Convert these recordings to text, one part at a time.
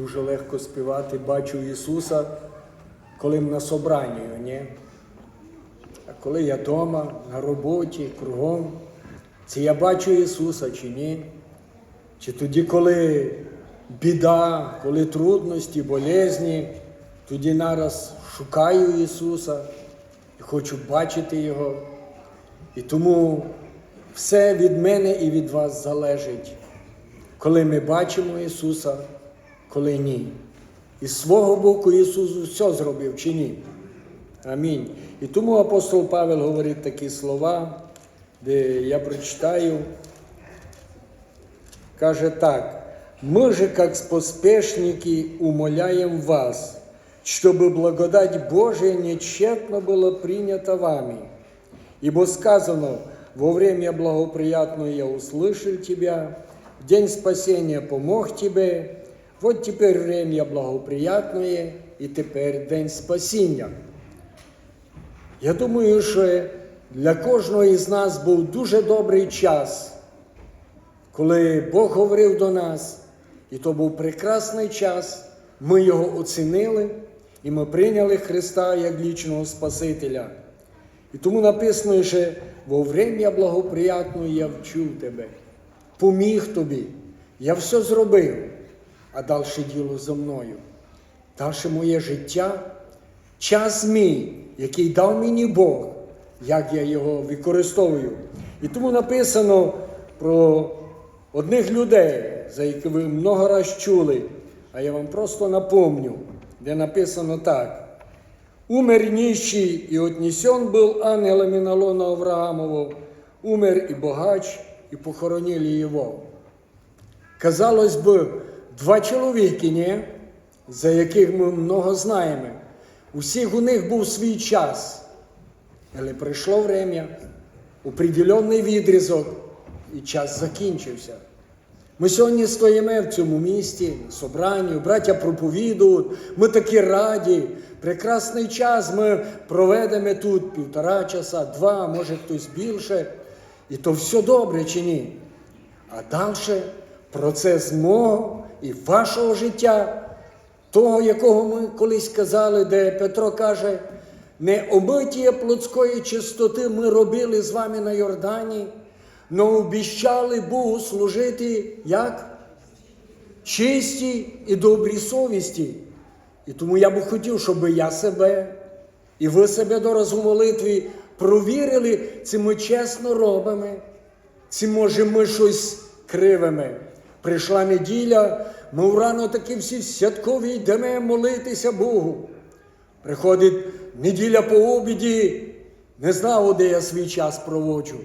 Дуже легко співати Бачу Ісуса, коли на собранні, ні? А коли я вдома, на роботі, кругом, це я бачу Ісуса чи ні? Чи тоді, коли біда, коли трудності, болезні, тоді нараз шукаю Ісуса і хочу бачити Його. І тому все від мене і від вас залежить, коли ми бачимо Ісуса, коли ні. І з свого боку Ісус все зробив чи ні. Амінь. І тому апостол Павел говорить такі слова, де я прочитаю. Каже так, мы же, как поспешники, умоляем вас, чтобы благодать Божия нечетно была принята вами. Ибо сказано, во время благоприятное я услышал тебя, в день спасения помог тебе, вот теперь время благоприятное, і тепер день спасіння. Я думаю, що для кожного із нас був дуже добрий час, коли Бог говорив до нас, і то був прекрасний час, ми його оцінили і ми прийняли Христа як лічного Спасителя. І тому написано, що во время благоприятного я вчув тебе, поміг тобі, я все зробив, а далі діло за мною. Далі моє життя, час мій, який дав мені Бог, як я його використовую. І тому написано про одних людей, за яких ви много раз чули, а я вам просто напомню, де написано так. Умер нищий и отнесен был ангелами на лоно Авраамову, умер и богач, и похоронили его. Казалось би, два чоловіки, за яких ми много знаємо. Усіх у них був свій час. Але прийшло время, определенний відрізок, і час закінчився. Ми сьогодні стоїмо в цьому місті, собранні, браття проповідують, ми такі раді. Прекрасний час ми проведемо тут півтора часа, два, може хтось більше. І то все добре чи ні? А далі процес мого і вашого життя, того, якого ми колись казали, де Петро каже, не омиття плотської чистоти ми робили з вами на Йордані, но обіщали Богу служити як? Чисті і добрій совісті. І тому я би хотів, щоб я себе і ви себе до разу молитві провірили, чи ми чесно робимо, чи може ми щось кривимо. Прийшла неділя, ми врано таки всі святкові йдемо молитися Богу. Приходить неділя по обіді, не знав, де я свій час проводжу.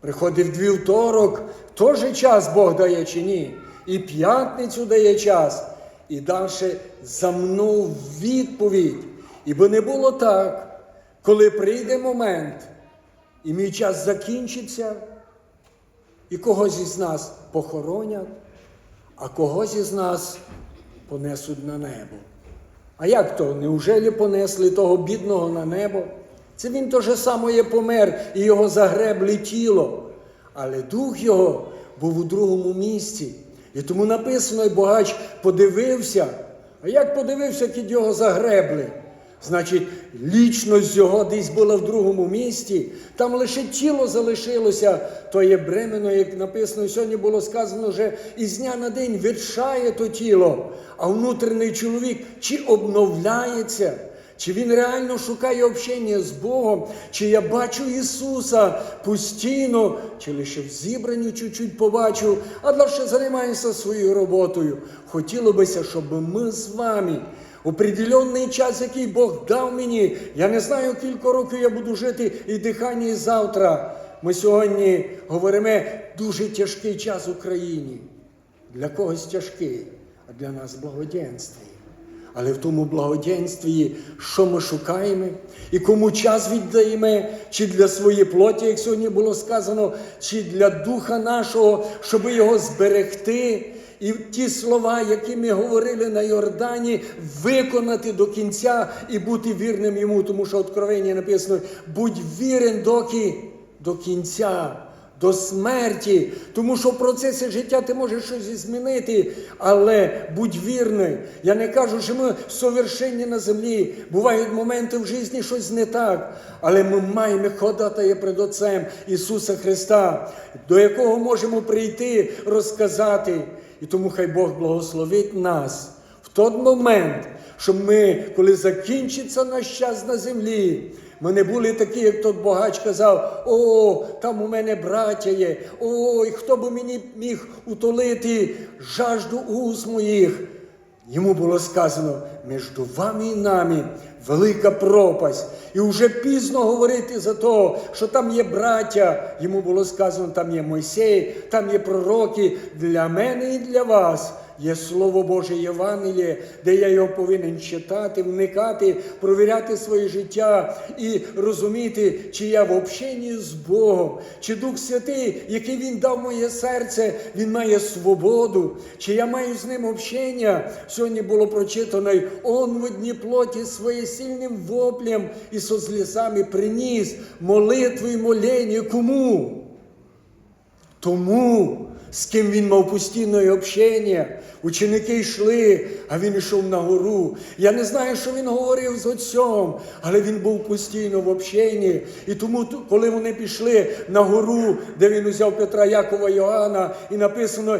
Приходить вівторок, теж час Бог дає чи ні. І п'ятницю дає час. І далі за мною відповідь. І би не було так, коли прийде момент, і мій час закінчиться, і когось із нас похоронять, а когось із нас понесуть на небо. А як то? Неужели понесли того бідного на небо? Це він то же самоє помер і його загреблі тіло. Але дух його був у другому місці. І тому написано, і богач подивився. А як подивився, як його загребли? Значить, лічність його десь була в другому місті, там лише тіло залишилося, то є бремено, як написано, сьогодні було сказано, вже із дня на день ветшає то тіло, а внутрішній чоловік чи обновляється, чи він реально шукає общення з Богом, чи я бачу Ісуса постійно, чи лише в зібранні чуть-чуть побачу, а далі займаємося своєю роботою. Хотіло бися, щоб ми з вами. Определенний час, який Бог дав мені. Я не знаю, кілька років я буду жити і дихання і завтра. Ми сьогодні говоримо дуже тяжкий час Україні. Для когось тяжкий, а для нас благоденствие. Але в тому благоденствії, що ми шукаємо, і кому час віддаємо, чи для своєї плоті, як сьогодні було сказано, чи для духа нашого, щоб його зберегти. І ті слова, які ми говорили на Йордані, виконати до кінця і бути вірним йому, тому що в Откровенні написано: будь вірен доки до кінця, до смерті, тому що в процесі життя ти можеш щось змінити, але будь вірний. Я не кажу, що ми совершенні на землі. Бувають моменти в житті щось не так, але ми маємо ходатає перед Отцем Ісуса Христа, до якого можемо прийти, розказати. І тому хай Бог благословить нас в той момент, щоб ми, коли закінчиться наш час на землі, ми не були такі, як тот богач казав: о, там у мене браття є, ой, хто би мені міг утолити жажду уст моїх. Йому було сказано, між вами і нами велика пропасть. І вже пізно говорити за те, що там є браття. Йому було сказано, там є Мойсей, там є пророки для мене і для вас. Є Слово Боже Євангеліє, де я його повинен читати, вникати, провіряти своє життя і розуміти, чи я в общенні з Богом, чи Дух Святий, який Він дав моє серце, Він має свободу, чи я маю з ним общення. Сьогодні було прочитано, Он в одній плоті своє сильним воплем і со злісами приніс молитву і моління. Кому? Тому, з ким він мав постійне общення, ученики йшли, а він йшов на гору. Я не знаю, що він говорив з отцем, але він був постійно в общенні. І тому, коли вони пішли на гору, де він узяв Петра, Якова, Йоанна, і написано.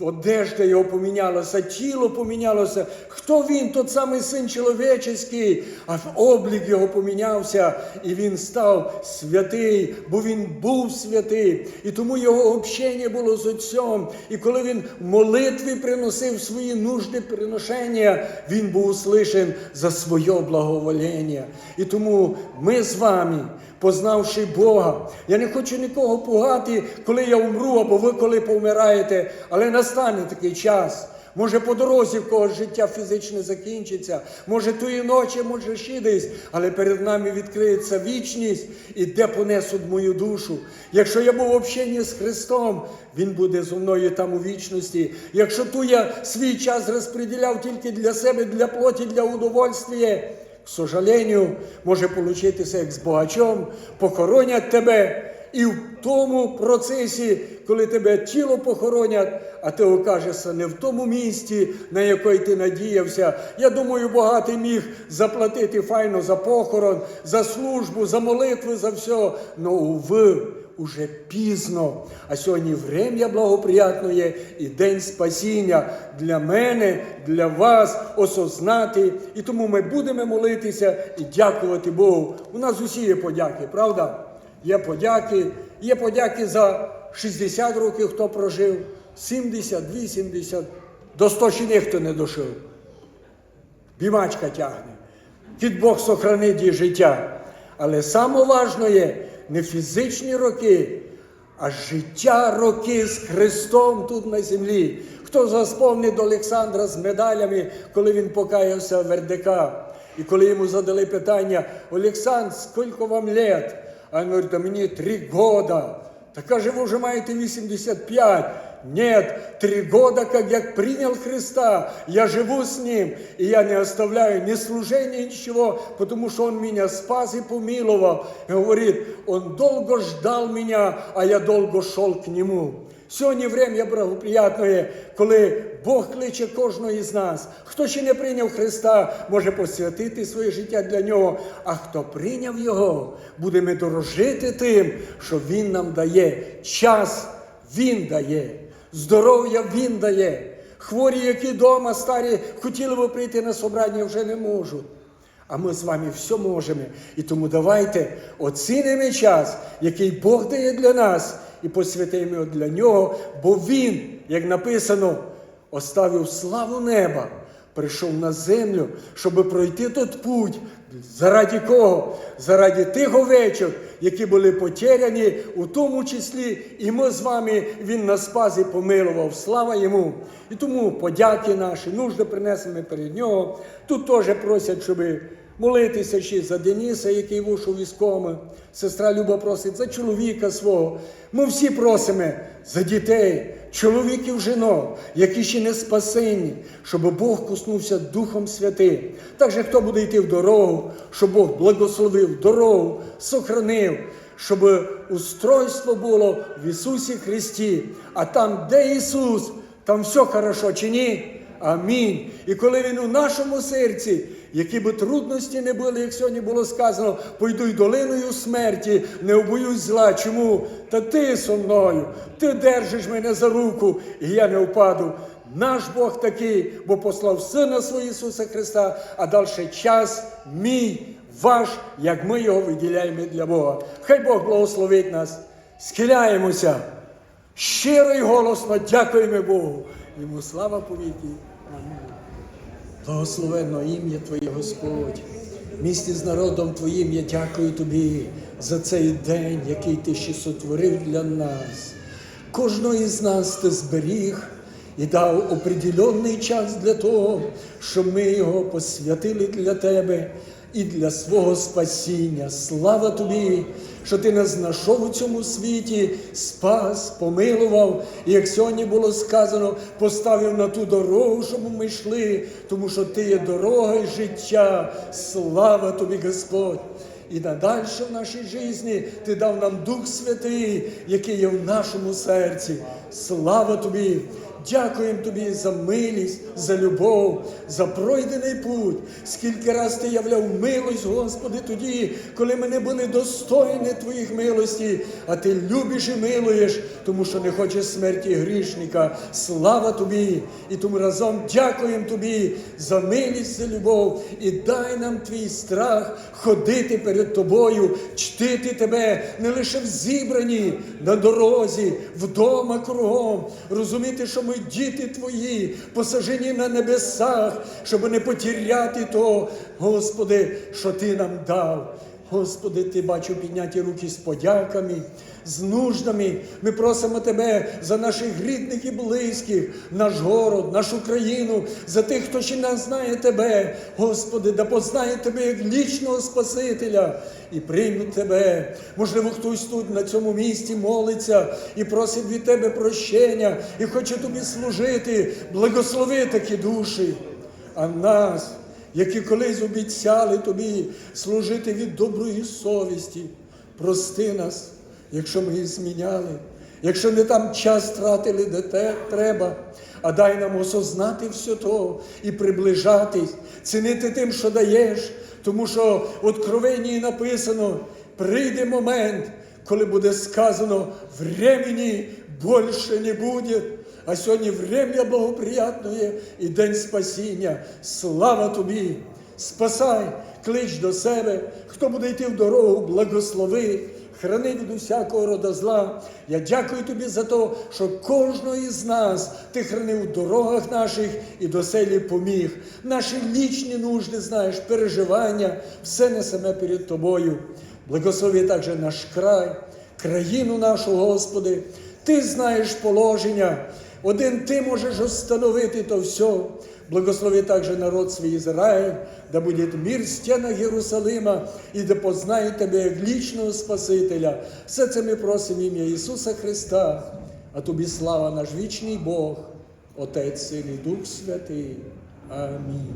Одежда його помінялася, тіло помінялося. Хто він? Тот самий син чоловічий, а облік його помінявся, і він став святий, бо він був святий. І тому його общення було з Отцем. І коли він в молитві приносив свої нужди приношення, він був услишен за своє благовоління. І тому ми з вами познавши Бога. Я не хочу нікого пугати, коли я умру, або ви коли повмираєте, але настане такий час. Може, по дорозі в когось життя фізичне закінчиться, може тої ночі, може ще десь, але перед нами відкриється вічність і де понесуть мою душу. Якщо я був в общенні з Христом, Він буде зо мною там у вічності. Якщо ту я свій час розподіляв тільки для себе, для плоті, для удовольствия, к сожалению, може получитися як з богачом, похоронять тебе. І тому процесі, коли тебе тіло похоронять, а ти окажешся не в тому місці, на який ти надіявся. Я думаю, багатий міг заплатити файно за похорон, за службу, за молитви, за все. Но уви, уже пізно. А сьогодні врем'я благоприятне і день спасіння для мене, для вас осознати. І тому ми будемо молитися і дякувати Богу. У нас усі є подяки, правда? Є подяки, є подяки за 60 років, хто прожив, 70, 80, до 100 ще ніхто не дошив. Бімачка тягне. Кіт Бог сохранить її життя. Але саме є не фізичні роки, а життя роки з Христом тут на землі. Хто заспомнить Олександра з медалями, коли він покаявся в РДК, і коли йому задали питання, Олександр, скільки вам лет? А говорит, «Да мне три года. Так а же вы уже маете 85. Нет, три года, как я принял Христа, я живу с Ним, и я не оставляю ни служения, ничего, потому что Он меня спас и помиловал. И говорит, Он долго ждал меня, а я долго шел к Нему. Сьогодні время благоприятне, коли Бог кличе кожного із нас. Хто ще не прийняв Христа, може посвятити своє життя для нього. А хто прийняв Його, будемо дорожити тим, що Він нам дає. Час Він дає, здоров'я Він дає. Хворі, які вдома старі, хотіли би прийти на собрання, вже не можуть. А ми з вами все можемо. І тому давайте оцінимо час, який Бог дає для нас, і посвятимо для нього, бо Він, як написано, оставив славу неба, прийшов на землю, щоб пройти тот путь. Заради кого? Заради тих овечок, які були потеряні, у тому числі і ми з вами Він нас спас і помилував. Слава йому! І тому подяки наші, нужди принесемо перед нього. Тут теж просять, щоб молитися ще за Дениса, який вийшов військовим. Сестра Люба просить за чоловіка свого. Ми всі просимо за дітей, чоловіків, жінок, які ще не спасені, щоб Бог коснувся Духом Святим. Так же, хто буде йти в дорогу, щоб Бог благословив дорогу, сохранив. щоб устройство було в Ісусі Христі. А там, де Ісус, там все хорошо чи ні? Амінь. І коли Він у нашому серці, які би трудності не були, як сьогодні було сказано, пойду й долиною смерті, не обоюсь зла. Чому? Та ти со мною, ти держиш мене за руку, і я не впаду. Наш Бог такий, бо послав Сина свого Ісуса Христа, а далі час мій, ваш, як ми його виділяємо для Бога. Хай Бог благословить нас. Схиляємося. Щиро і голосно дякуємо Богу. Йому слава повіки. Амінь. Благословенно ім'я Твоє, Господь. Місті з народом Твоїм я дякую Тобі за цей день, який Ти ще сотворив для нас. Кожного із нас ти зберіг і дав определенний час для того, щоб ми його посвятили для Тебе і для свого спасіння. Слава тобі, що ти нас знайшов у цьому світі, спас, помилував, і як сьогодні було сказано, поставив на ту дорогу, щоб ми йшли, тому що ти є дорога і життя. Слава тобі, Господь! І надальше в нашій житті ти дав нам Дух Святий, який є в нашому серці. Слава тобі! Дякуємо тобі за милість, за любов, за пройдений путь. Скільки раз ти являв милость, Господи, тоді, коли ми не були достойні Твоїх милості, а ти любиш і милуєш, тому що не хочеш смерті грішника. Слава тобі! І тому разом дякуємо тобі за милість, за любов і дай нам твій страх ходити перед тобою, чтити тебе не лише в зібранні, на дорозі, вдома кругом, розуміти, що ми діти твої, посажені на небесах, щоб не потіряти того, Господи, що Ти нам дав. Господи, Ти бачу підняті руки з подяками, з нуждами. Ми просимо Тебе за наших рідних і близьких, наш город, нашу країну, за тих, хто ще не знає Тебе, Господи, да познає Тебе як лічного Спасителя і приймуть Тебе. Можливо, хтось тут на цьому місці молиться і просить від Тебе прощення, і хоче тобі служити. Благослови такі душі, а нас які колись обіцяли тобі служити від доброї совісті. Прости нас, якщо ми їх зміняли, якщо не там час тратили, де те треба, а дай нам осознати все то і приближатись, цінити тим, що даєш, тому що в Откровенні написано: прийде момент, коли буде сказано, времени більше не буде. А сьогодні время благоприятне і день спасіння. Слава тобі! Спасай, клич до себе, хто буде йти в дорогу, благослови, храни від усякого рода зла. Я дякую тобі за те, що кожного із нас ти хранив у дорогах наших і до селі поміг. Наші лічні нужди, знаєш, переживання, все несеме перед тобою. Благослови також наш край, країну нашу, Господи. Ти знаєш положення. Один ти можеш остановити то все. Благослови також народ свій Ізраїль, да буде мир в стінах Єрусалима і да познає тебе як лічного Спасителя. Все це ми просимо ім'я Ісуса Христа, а тобі слава наш вічний Бог, Отець Син і Дух Святий. Амінь.